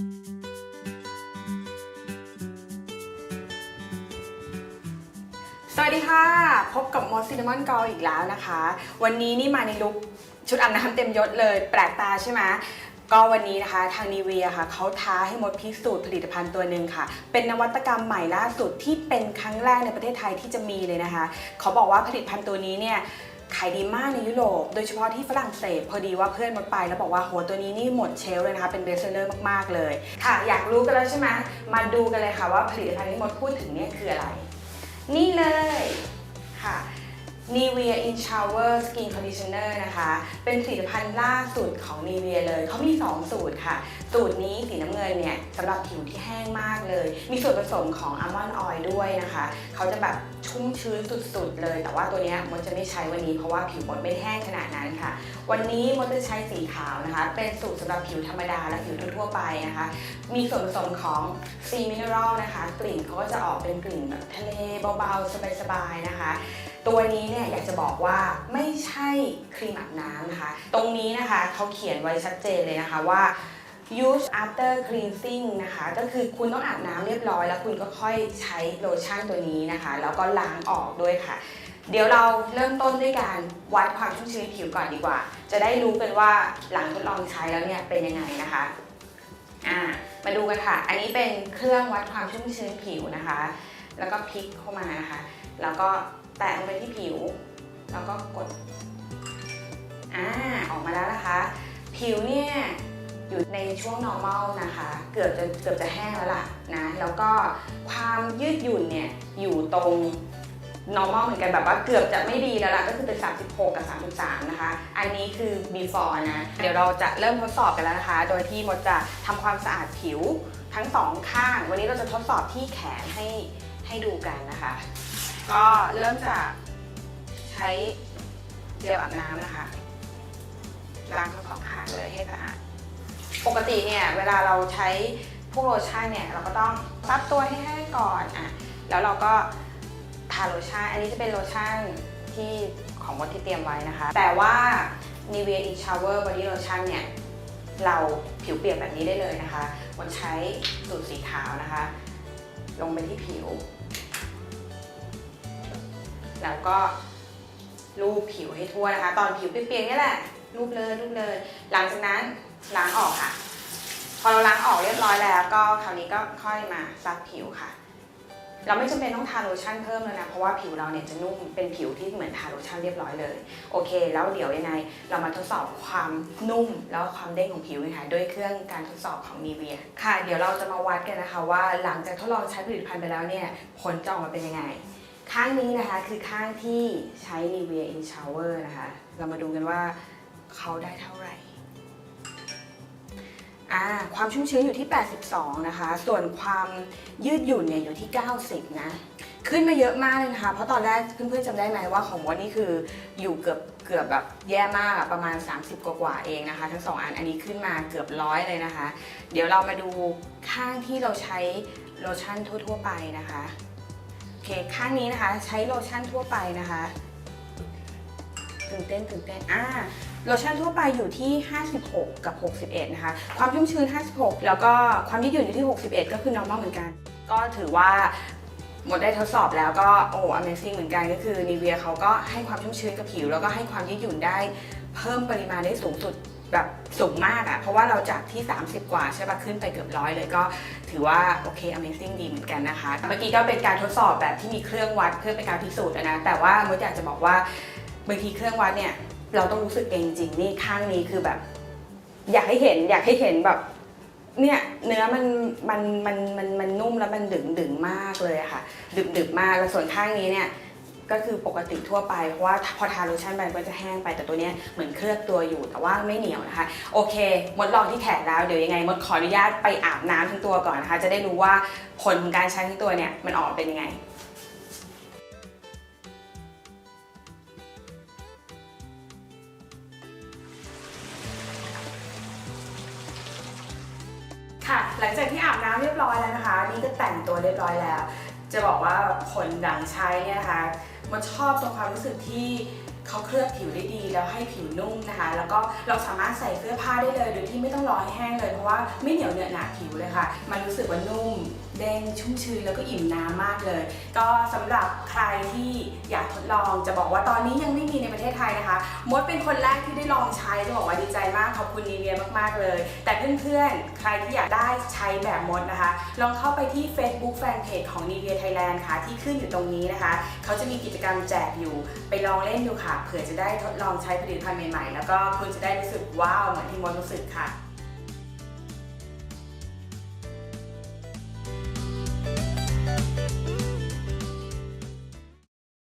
สวัสดีค่ะ พบกับมดซินนามอนกอลอีกแล้วนะคะ วันนี้นี่มาในลุคชุดอาบน้ำเต็มยศเลย แปลกตาใช่ไหมก็วันนี้นะคะทางนีเวียค่ะเขาท้าให้มดพิสูจน์ผลิตภัณฑ์ตัวหนึ่งค่ะ เป็นนวัตกรรมใหม่ล่าสุดที่เป็นครั้งแรกในประเทศไทยที่จะมีเลยนะคะ เขาบอกว่าผลิตภัณฑ์ตัวนี้เนี่ย ขายดีมากในยุโรป โดยเฉพาะที่ฝรั่งเศส พอดีว่าเพื่อนมดไปแล้วบอกว่าโหตัวนี้นี่หมดเชลเลยนะคะ เป็นเบสเซอร์มากๆเลย ค่ะ อยากรู้กันแล้วใช่ไหมมาดูกันเลยค่ะว่าผลิตภัณฑ์ที่มดพูดถึงเนี่ยคืออะไร นี่เลยค่ะ Nivea In Shower Skin Conditioner นะคะ เป็นผลิตภัณฑ์ล่าสุดของ Nivea เลย เขามี 2 สูตรค่ะ สูตรนี้สีน้ำเงินเนี่ยสำหรับผิวที่แห้งมากเลย มีส่วนผสมของอัลมอนด์ออยล์ด้วยนะคะ เขาจะแบบชุ่มชื้นสุดๆเลย แต่ว่าตัวนี้มดจะไม่ใช้วันนี้เพราะว่าผิวมดไม่แห้งขนาดนั้นค่ะ วันนี้มดจะใช้สีขาวนะคะ เป็นสูตรสำหรับผิวธรรมดาและผิวทั่วไปนะคะ มีส่วนผสมของซีมิเนอรัลนะคะ กลิ่นเขาก็จะออกเป็นกลิ่นแบบทะเลเบาๆสบายๆนะคะ ตัวนี้เนี่ยอยากจะบอกว่าไม่ใช่ครีมอาบน้ำนะคะ ตรงนี้นะคะเขาเขียนไว้ชัดเจนเลยนะคะว่า use after cleansing นะคะ ก็คือคุณต้องอาบน้ำเรียบร้อย แล้วคุณก็ค่อยใช้โลชั่นตัวนี้นะคะ แล้วก็ล้างออกด้วยค่ะ เดี๋ยวเราเริ่มต้นด้วยการวัดความชุ่มชื้นผิวก่อนดีกว่า จะได้รู้กันว่าหลังทดลองใช้แล้วเนี่ยเป็นยังไงนะคะอ่ามาดูกันค่ะ อันนี้เป็นเครื่องวัดความชุ่มชื้นผิวนะคะ แล้วก็พลิกเข้ามานะคะ แล้วก็แตะลงไปที่ผิว แล้วก็กด อ่า ออกมาแล้วนะคะ ผิวเนี่ยอยู่ในช่วง normal นะคะ เกือบจะเกือบจะแห้งแล้วล่ะนะ แล้วก็ความยืดหยุ่นเนี่ยอยู่ตรง normal เหมือนกันแบบว่าเกือบจะไม่ดีแล้วล่ะ ก็คือเป็น 36 กับ 33 นะคะ อันนี้คือ before นะ เดี๋ยวเราจะเริ่มทดสอบกันแล้วนะคะ โดยที่มดจะทำความสะอาดผิวทั้งสองข้าง วันนี้เราจะทดสอบที่แขนให้ ให้ดูกันนะคะ ก็เริ่มจากใช้เจลอาบน้ำนะคะล้างทั้งสองข้างเลยให้สะอาดปกติเนี่ยเวลาเราใช้พวกโลชั่นเนี่ยเราก็ต้องซับตัวให้แห้งก่อนอะแล้วเราก็ทาโลชั่นอันนี้จะเป็นโลชั่นที่ของมดที่เตรียมไว้นะคะ แต่ว่า Nivea In Shower Body Lotion เนี่ยเราผิวเปียกแบบนี้ได้เลยนะคะมดใช้สูตรสีขาวนะคะ ลงไปที่ผิว แล้วก็ลูบผิวให้ทั่วนะคะ ตอนผิวเปียกๆนี่แหละลูบเลยลูบเลย หลังจากนั้นล้างออกค่ะ พอเราล้างออกเรียบร้อยแล้ว ก็คราวนี้ก็ค่อยมาซักผิวค่ะ เราไม่จำเป็นต้องทาโลชั่นเพิ่มเลยนะ เพราะว่าผิวเราเนี่ยจะนุ่มเป็นผิวที่เหมือนทาโลชั่นเรียบร้อยเลย โอเค แล้วเดี๋ยวยังไง เรามาทดสอบความนุ่มแล้วความเด้งของผิวกันค่ะด้วยเครื่องการทดสอบของ Nivea ค่ะ เดี๋ยวเราจะมาวัดกันนะคะว่าหลังจากทดลองใช้ผลิตภัณฑ์ไปแล้วเนี่ยผลจะออกมาเป็นยังไง ข้างนี้นะคะคือข้างที่ใช้ Nivea In Shower นะคะ เรามาดูกันว่าเขาได้เท่าไหร่อ่าความชุ่มชื้นอยู่ที่ 82 นะคะ ส่วนความยืดหยุ่นเนี่ยอยู่ที่ 90 นะ ขึ้นมาเยอะมากเลยนะคะ เพราะตอนแรกเพื่อนๆจำได้ไหมว่าของมดนี่คืออยู่เกือบเกือบแบบแย่มากประมาณ 30 กว่าๆเองนะคะ ทั้งสองอันอันนี้ขึ้นมาเกือบร้อยเลยนะคะ เดี๋ยวเรามาดูข้างที่เราใช้โลชั่นทั่ว ๆ ไปนะคะ เคข้างนี้นะคะใช้โลชั่นทั่วไปนะคะตื่นเต้นตื่นเต้นอ่าโลชั่นทั่วไปอยู่ที่ 56 กับ 61 นะคะ ความชุ่มชื้น 56 แล้วก็ความยืดหยุ่นอยู่ที่ 61 ก็คือ normal เหมือนกัน ก็ถือว่าหมดได้ทดสอบแล้วก็โอ้ amazing เหมือนกันก็คือ Nivea เขาก็ให้ความชุ่มชื้นกับผิว แล้วก็ให้ความยืดหยุ่นได้เพิ่มปริมาณได้สูงสุด แบบสูงมากอะเพราะว่าเราจากที่ 30 กว่าใช่ปะขึ้นไปเกือบร้อยเลยก็ถือว่า โอเค amazing ดีเหมือนกันนะคะ เมื่อกี้ก็เป็นการทดสอบแบบที่มีเครื่องวัดเพื่อเป็นการพิสูจน์นะ แต่ว่ามดอยากจะบอกว่าบางทีเครื่องวัดเนี่ย เราต้องรู้สึกเองจริงนี่ข้างนี้คือแบบ อยากให้เห็นอยากให้เห็นแบบเนี่ยเนื้อมันมันมันมันมันนุ่มแล้วมันดึงดึงมากเลยค่ะ ดึกดึกมากแล้วส่วนข้างนี้เนี่ย ก็คือปกติทั่วไปเพราะว่าพอทาโลชั่นไปมันก็จะแห้งไปแต่ตัวเนี้ยเหมือนเคลือบตัวอยู่แต่ว่าไม่เหนียวนะคะ โอเค มดลองที่แขนแล้วเดี๋ยวยังไง มดขออนุญาตไปอาบน้ำทั้งตัวก่อนนะคะ จะได้รู้ว่าผลของการใช้ทั้งตัวเนี่ยมันออกมาเป็นยังไงค่ะหลังจากที่อาบน้ำเรียบร้อยแล้วนะคะ นี่ก็แต่งตัวเรียบร้อยแล้ว จะบอกว่าผลหลังใช้เนี่ยนะคะ มันชอบตรงความรู้สึกที่ เขาเคลือบผิวได้ดีแล้วให้ผิวนุ่มนะคะ แล้วก็เราสามารถใส่เสื้อผ้าได้เลย โดยที่ไม่ต้องรอให้แห้งเลย เพราะว่าไม่เหนียวเหนอะหนาผิวเลยค่ะ มันรู้สึกว่านุ่มเด้งชุ่มชื้นแล้วก็อิ่มน้ำมากเลย ก็สำหรับใครที่อยากทดลองจะบอกว่าตอนนี้ยังไม่มีในประเทศไทยนะคะ มดเป็นคนแรกที่ได้ลองใช้จะบอกว่าดีใจมากขอบคุณนีเวียมากๆเลย แต่เพื่อนๆ ใครที่อยากได้ใช้แบบมดนะคะ ลองเข้าไปที่ Facebook Fanpage ของ n i v e a Thailand ค่ะที่ขึ้นอยู่ตรงนี้นะคะ เขาจะมีกิจกรรมแจกอยู่ไปลองเล่นดูค่ะเผื่อจะได้ทดลองใช้ผลิตภัณฑ์ใหม่ๆ แล้วก็คุณจะได้รู้สึกว้าวเหมือนที่มดรู้สึกค่ะ